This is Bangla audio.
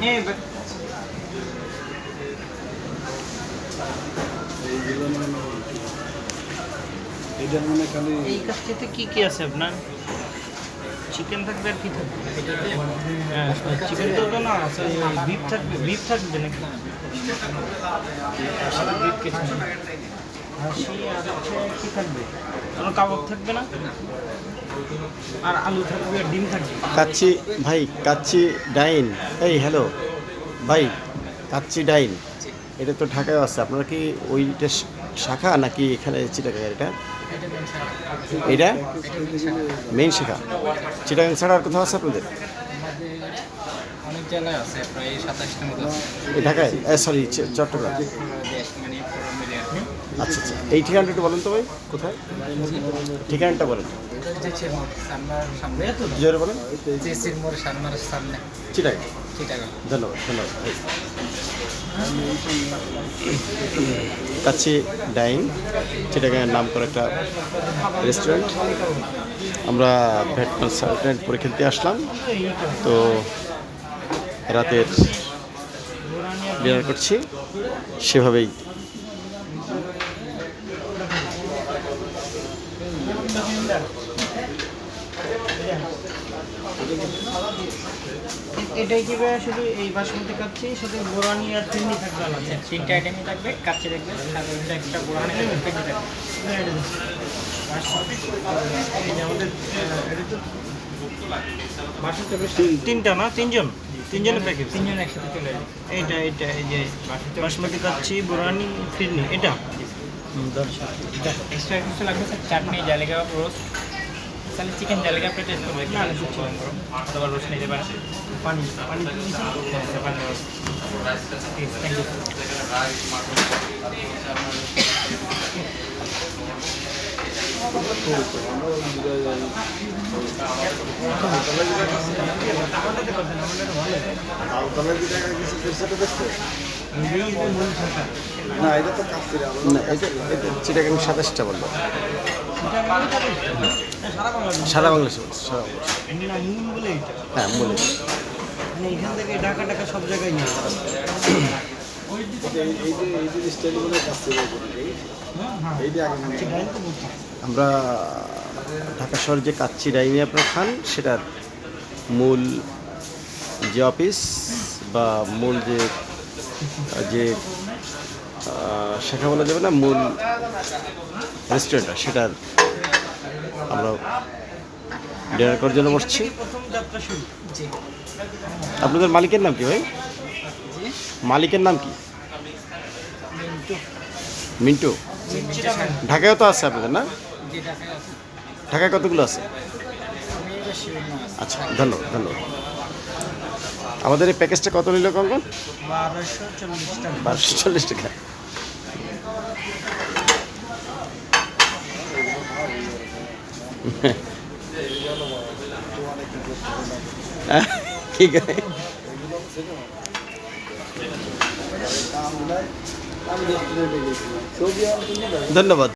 হ্যাঁ but এইগুলো মানে এইটার মানে খালি এই কাছটাতে কি কি আছে আপনার? চিকেন থাকবে আর কি থাকবে? হ্যাঁ চিকেন তো তো না বিফ থাকবে বিফ থাকবে নাকি? হাসি আর হচ্ছে কি থাকবে? কোনো কাবাব থাকবে না? আর আলু থাকবে ডিম থাকবে। কাচ্চি ভাই কাচ্চি ডাইন। এই হ্যালো ভাই কাচ্চি ডাইন। এটা তো ঢাকায় আছে। আপনারা কি ওইটা শাখা নাকি এখানে চিটাগাং এটা? এটা মেইন শাখা। চিটাগাং ছাড়া আর কোথাও আছে আপনাদের? অনেক জেলায় আছে প্রায় সাতাশটার মতো আছে। এই ঢাকায়? সরি চট্টগ্রাম। আচ্ছা আচ্ছা। এই ঠিকানাটা একটু বলেন তো ভাই, কোথায়? ঠিকানাটা বলেন। বলেন। সামনে চিটাগাং। ধন্যবাদ ধন্যবাদ। কাছে ডাইন চিটাগাংয়ের নাম করা একটা রেস্টুরেন্ট আমরা ভ্যাট কনসালটেন্ট পরীক্ষা দিতে আসলাম। তো রাতের ডিনার করছি। সেভাবেই এটাই কি শুধু এই বাসমতি কাচ্ছি সাথে বোরানি আর চিনি থাকবে আলাদা তিনটা আইটেমই থাকবে কাচ্চি থাকবে আর ওইটা একটা থাকবে পেটি থাকবে। বেশ তিনটা না? তিনজন? তিনজনের প্যাকেজ তিনজন একসাথে চলে যাবে এইটা এইটা এই যে বাসমতি কাচ্ছি বোরানি ফিরনি এটা? এক্সট্রা কিছু লাগবে স্যার? চাটনি জালিকা রোস্ট। তাহলে চিকেন জালিকা পেটে না, কিছু নিতে পানি পানি যে মূল শাখা। না এটা তো কাচ্চির আলাদা না এটা এটা চিটাগাং সাতাশটা বলল। সারা বাংলাদেশ। সারা বাংলাদেশে হ্যাঁ বলে মানে এখান থেকে ঢাকা ঢাকা সব জায়গায় নিয়ে। আমরা ঢাকা শহরে যে কাচ্চি ডাইনি আপনারা খান সেটার মূল যে অফিস বা মূল যে যে শাখা বলা যাবে না মূল রেস্টুরেন্টটা সেটার আমরা ডিনার করার জন্য বসছি। আপনাদের মালিকের নাম কি ভাই? মালিকের নাম কি? মিন্টু। ঢাকায়ও তো আছে আপনাদের না? ঢাকায় কতগুলো আছে? আচ্ছা ধন্যবাদ ধন্যবাদ। আমাদের এই প্যাকেজটা কত নিল কঙ্কন? বারোশো চল্লিশ টাকা। বারোশো চল্লিশ টাকা ঠিক আছে আমি রেস্টুরেন্টে গেছিলাম ছবি আমার জন্য ধন্যবাদ